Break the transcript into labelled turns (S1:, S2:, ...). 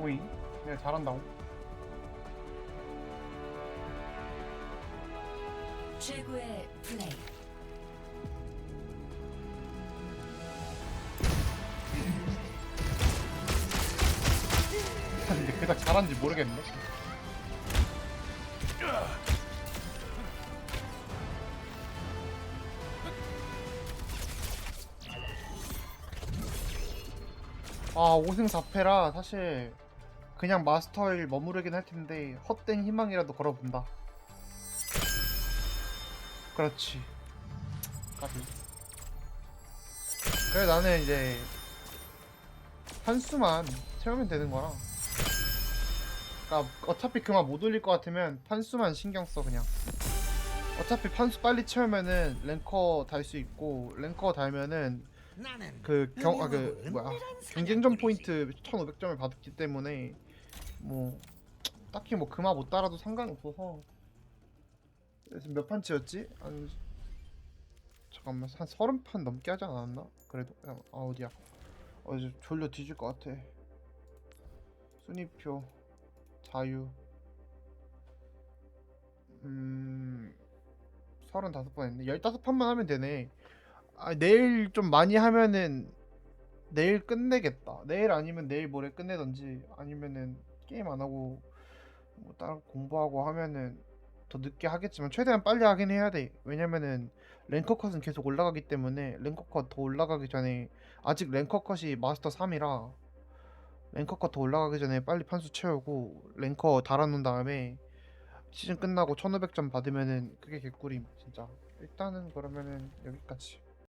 S1: 오이 내가 잘한다고
S2: 최고의 플레이.
S1: 근데 그닥 잘하는지 모르겠네 아 5승 4패라 사실 그냥 마스터일 머무르긴 할 텐데 헛된 희망이라도 걸어본다. 그렇지. 까비. 그래 나는 이제 한 수만 채우면 되는 거라. 그러니까 어차피 그만 못 올릴 것 같으면 판수만 신경 써 그냥. 어차피 판수 빨리 채우면은 랭커 달 수 있고 랭커 달면은 그 경 아 그 뭐야 경쟁전 포인트 1500점을 받았기 때문에 뭐 딱히 뭐 그만 못 달아도 상관이 없어서 지금 몇 판치였지? 한 잠깐만 한 30판 넘게 하지 않았나? 그래도 아 어디야? 어 이제 졸려 뒤질 것 같아. 순위표 자유. 음 35번 했네. 15판만 하면 되네 아 내일 좀 많이 하면은 내일 끝내겠다. 내일 아니면 내일 모레 끝내던지 아니면은 게임 안 하고 뭐 따로 공부하고 하면은 더 늦게 하겠지만 최대한 빨리 하긴 해야 돼. 왜냐면은 랭커 컷은 계속 올라가기 때문에 랭커 컷 더 올라가기 전에 아직 랭커 컷이 마스터 3이라 랭커 컷 더 올라가기 전에 빨리 판수 채우고 랭커 달아놓은 다음에 시즌 끝나고 1500점 받으면은 그게 개꿀임 진짜. 일단은 그러면은 여기까지